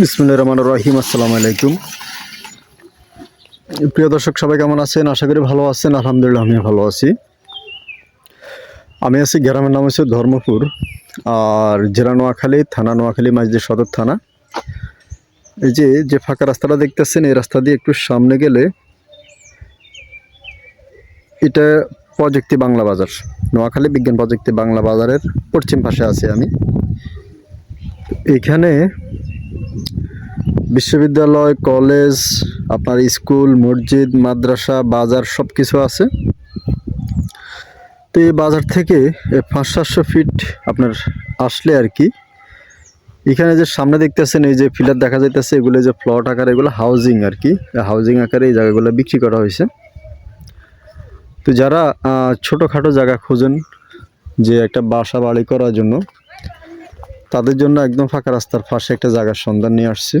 বিসমুল্লাহ রহমান রহিম, আসসালামু আলাইকুম। প্রিয় দর্শক, সবাই কেমন আছেন? আশা করি ভালো আছেন, আলহামদুলিল্লাহ আমি ভালো আছি। আমি আছি গ্রামের নাম হচ্ছে ধর্মপুর, আর জেলা নোয়াখালী, থানা নোয়াখালী, মাঝদি সদর থানা। এই যে যে ফাঁকা রাস্তাটা দেখতেছেন, এই রাস্তা দিয়ে একটু সামনে গেলে এটা প্রযুক্তি বাংলা বাজার। নোয়াখালী বিজ্ঞান প্রযুক্তি বাংলা বাজারের পশ্চিম পাশে আছি আমি। এখানে বিশ্ববিদ্যালয়, কলেজ, আপনার স্কুল, মসজিদ, মাদ্রাসা, বাজার সব কিছু আছে। তো এই বাজার থেকে পাঁচ সাতশো ফিট আপনার আসলে আর কি। এখানে যে সামনে দেখতেছেন, এই যে ফিলার দেখা যাইতেছে, এগুলো যে প্লট আকারে, এগুলো হাউজিং আর কি। হাউজিং আকারে এই জায়গাগুলো বিক্রি করা হয়েছে। তো যারা ছোটোখাটো জায়গা খোঁজেন, যে একটা বাসা বাড়ি করার জন্য, তাদের জন্য একদম ফাঁকা রাস্তার পাশে একটা জায়গার সন্ধান নিয়ে আসছি।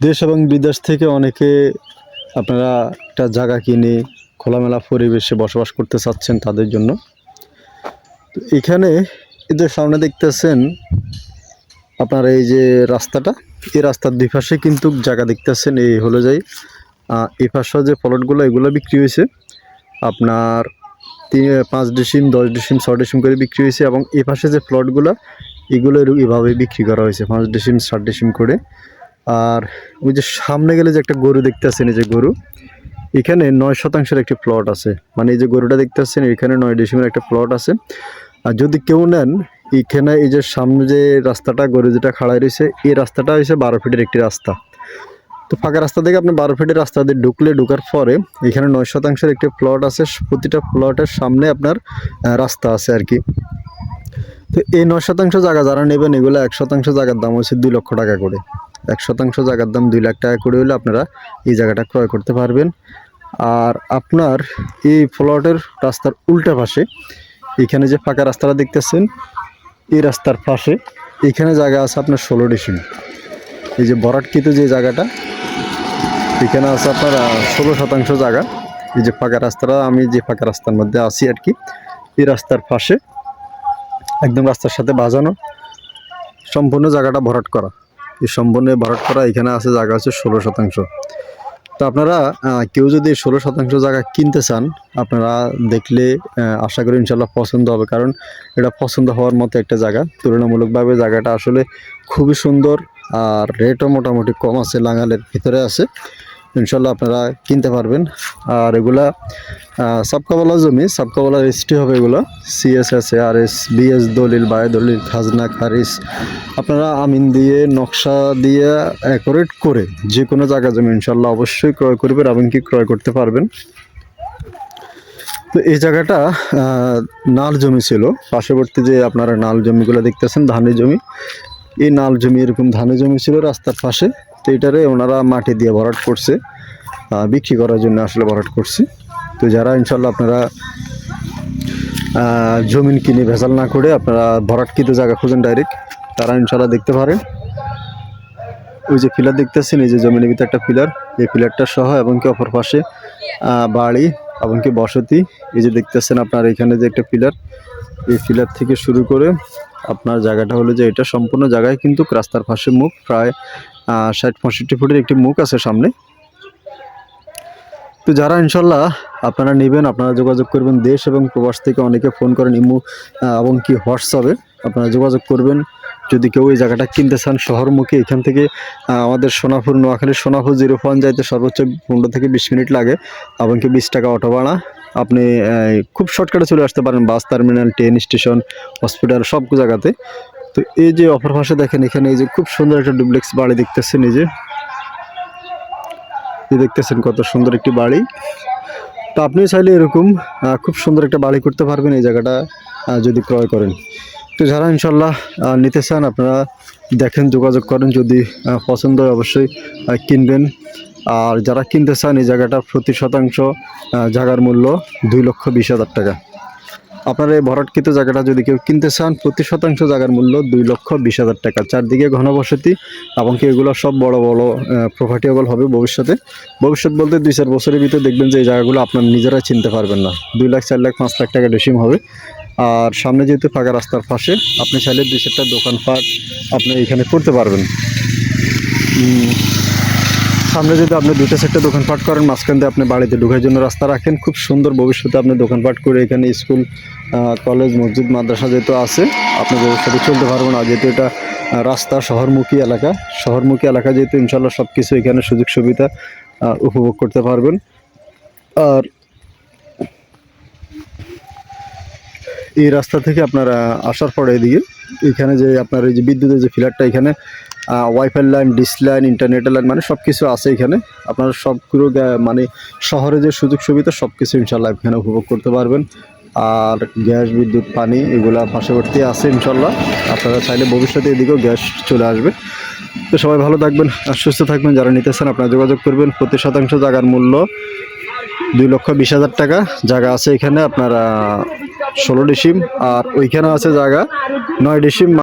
দেশ এবং বিদেশ থেকে অনেকে আপনারা একটা জায়গা কিনে খোলামেলা পরিবেশে বসবাস করতে চাচ্ছেন তাদের জন্য। এখানে এদের সামনে দেখতেছেন, আপনার এই যে রাস্তাটা, এই রাস্তার দুই পাশে কিন্তু জায়গা দেখতেছেন, এই হলো যাই এই পাশে যে প্লটগুলো এগুলো বিক্রি হয়েছে। আপনার তিন, পাঁচ ডিসিম, দশ ডিসিম, ছয় ডিসিম করে বিক্রি হয়েছে এবং এই পাশে যে প্লটগুলো এগুলো এভাবে বিক্রি করা হয়েছে, পাঁচ ডিসিম ষাট ডিসিম করে। আর ওই যে সামনে গেলে যে একটা গরু দেখতে আছেন এই যে গরু, এখানে নয় শতাংশের একটি প্লট আছে। মানে এই যে গরুটা দেখতে পাচ্ছেন, এখানে নয় ডিসিমের একটা প্লট আছে। আর যদি কেউ নেন, এখানে এই যে সামনে যে রাস্তাটা, গরু যেটা খাড়াই রয়েছে, এই রাস্তাটা হয়েছে বারো ফিটের একটি রাস্তা। তো ফাঁকা রাস্তা থেকে আপনি বারো ফিটের রাস্তা দিয়ে ঢুকলে, ঢুকার পরে এখানে নয় শতাংশের একটি প্লট আছে। প্রতিটা প্লটের সামনে আপনার রাস্তা আছে আর কি। তো এই নয় শতাংশ জায়গা যারা নেবেন, এগুলো এক শতাংশ জায়গার দাম হচ্ছে দুই লক্ষ টাকা করে। এক শতাংশ জায়গার দাম দুই লাখ টাকা করে হলে আপনারা এই জায়গাটা ক্রয় করতে পারবেন। আর আপনার এই প্লটের রাস্তার উল্টা পাশে, এখানে যে ফাঁকা রাস্তাটা দেখতেছেন, এই রাস্তার পাশে এখানে জায়গা আছে আপনার ষোলো ডিসিম এই যে বরাটকৃত যে জায়গাটা, এখানে আছে আপনার ষোলো শতাংশ জায়গা। এই যে ফাঁকা রাস্তাটা, আমি যে ফাঁকা রাস্তার মধ্যে আছি আর কি, এই রাস্তার পাশে একদম রাস্তার সাথে বাজানো সম্পূর্ণ জায়গাটা ভরাট করা। এই সম্পূর্ণ ভারত করা এখানে আছে, জায়গা আছে ষোলো শতাংশ। তো আপনারা কেউ যদি ষোলো শতাংশ জায়গা কিনতে চান, আপনারা দেখলে আশা করি ইনশাল্লাহ পছন্দ হবে, কারণ এটা পছন্দ হওয়ার মতো একটা জায়গা। তুলনামূলকভাবে জায়গাটা আসলে খুবই সুন্দর আর রেটও মোটামুটি কম আছে লাঙালের ভিতরে আছে। ইনশাল্লাহ আপনারা কিনতে পারবেন। আর এগুলা সাবকাবলা জমি সাবকাবলা রেজিস্ট্রি হবে এগুলো। সিএস আছে আর এস বিএস দলিল বায় দলিল খাজনা, খারিজ। আপনারা আমিন দিয়ে, নকশা দিয়ে অ্যাকোরেট করে যে কোনো জায়গা জমি ইনশাল্লাহ অবশ্যই ক্রয় করবেন এবং কি ক্রয় করতে পারবেন। তো এই জায়গাটা নাল জমি ছিল। পার্শ্ববর্তী যে আপনারা নাল জমিগুলো দেখতেছেন, ধানের জমি, এই নাল জমি এরকম ধানের জমি ছিল রাস্তার পাশে। তো এটারে ওনারা মাটি দিয়ে ভরাট করছে বিক্রি করার জন্য আসলে ভরাট করছে। তো যারা ইনশাল্লাহ আপনারা জমিন কিনে ভেজাল না করে আপনারা ভরাটকৃত জায়গা খুঁজেন ডাইরেক্ট তারা ইনশাল্লাহ দেখতে পারেন। ওই যে পিলার দেখতেছেন, এই যে জমিনের ভিতরে একটা পিলার, এই পিলারটা সহ এবং কি অপর পাশে বাড়ি এবং কি বসতি, এই যে দেখতেছেন আপনার এখানে যে একটা পিলার, এই পিলার থেকে শুরু করে আপনার জায়গাটা হলো যে এটা সম্পূর্ণ জায়গায় কিন্তু রাস্তার পাশে মুখ, প্রায় ষাট, পঁয়ষট্টি ফুটের একটি মুখ আছে সামনে। তো যারা ইনশাল্লাহ আপনারা নেবেন, আপনারা যোগাযোগ করবেন দেশ এবং প্রবাস থেকে, অনেকে ফোন করেন ইমো এবং কি হোয়াটসঅ্যাপে, আপনারা যোগাযোগ করবেন। যদি কেউ এই জায়গাটা কিনতে চান শহরমুখী, এখান থেকে আমাদের সোনাপুর নোয়াখালী সোনাপুর জিরো পয়েন্ট যাইতে সর্বোচ্চ পনেরো থেকে বিশ মিনিট লাগে, এবং কি বিশ টাকা অটো ভাড়া আপনি খুব শর্টকাটে চলে আসতে পারেন, bus terminal, train station, hospital সব জায়গাতে। তো এই যে অপর পাশে দেখেন, এখানে এই যে খুব সুন্দর একটা ডুপ্লেক্স বাড়ি দেখতেছেন, এই যে। দেখতেছেন কত সুন্দর একটি বাড়ি। তো আপনিও চাইলে এরকম খুব সুন্দর একটা বাড়ি করতে পারবেন এই জায়গাটা যদি ক্রয় করেন। তো যারা ইনশাল্লাহ নিতে চান, আপনারা দেখেন, যোগাযোগ করেন। যদি পছন্দ হয়, অবশ্যই কিনবেন। আর যারা কিনতে চান, এই জায়গাটা প্রতি শতাংশ জায়গার মূল্য দুই লক্ষ বিশ হাজার টাকা। আপনার এই ভরাটকৃত জায়গাটা যদি কেউ কিনতে চান, প্রতি শতাংশ জায়গার মূল্য দুই লক্ষ বিশ হাজার টাকা। চারদিকে ঘনবসতি, এবং কি এগুলো সব বড় বড় প্রফিটেবল হবে ভবিষ্যতে। ভবিষ্যৎ বলতে দুই চার বছরের ভিতরে দেখবেন যে এই জায়গাগুলো আপনার নিজেরা চিনতে পারবেন না। দুই লাখ, চার লাখ, পাঁচ লাখ টাকা ডেসিম হবে। আর সামনে যেহেতু ফাঁকা রাস্তার পাশে, আপনি চাইলে দুই চারটা দোকানপাট আপনি এখানে করতে পারবেন। সামনে যদি আপনি দুটো চারটে দোকানপাট করেন, মাঝখান দিয়ে আপনি বাড়িতে ঢোকার জন্য রাস্তা রাখেন। খুব সুন্দর ভবিষ্যতে আপনি দোকানপাট করে এখানে স্কুল কলেজ, মসজিদ, মাদ্রাসা যেহেতু আছে, আপনি ভবিষ্যতে চলতে পারবেন। আর যেহেতু এটা রাস্তা শহরমুখী এলাকা শহরমুখী এলাকা যেহেতু ইনশাল্লাহ সব কিছু এখানে সুযোগ সুবিধা উপভোগ করতে পারবেন। আর এই রাস্তা থেকে আপনারা আসার পরে এদিকে, এখানে যে আপনার এই যে বিদ্যুতের যে ফিলারটা এখানে ওয়াইফাই লাইন ডিস লাইন ইন্টারনেটের লাইন মানে সব কিছু আছে এখানে। আপনারা সবগুলো মানে শহরে যে সুযোগ সুবিধা সব কিছু ইনশাল্লাহ এখানে উপভোগ করতে পারবেন। আর গ্যাস, বিদ্যুৎ, পানি এগুলা পার্শ্ববর্তী আছে ইনশাল্লাহ। আপনারা চাইলে ভবিষ্যতে এদিকেও গ্যাস চলে আসবে। তো সবাই ভালো থাকবেন আর সুস্থ থাকবেন। যারা নিতেছেন, আপনারা যোগাযোগ করবেন। প্রতি শতাংশ জায়গার মূল্য দুই লক্ষ বিশ হাজার টাকা। জায়গা আছে এখানে, আপনারা ষোলো ডিসিম আর ওইখানে আছে জায়গা নয় ডিসিম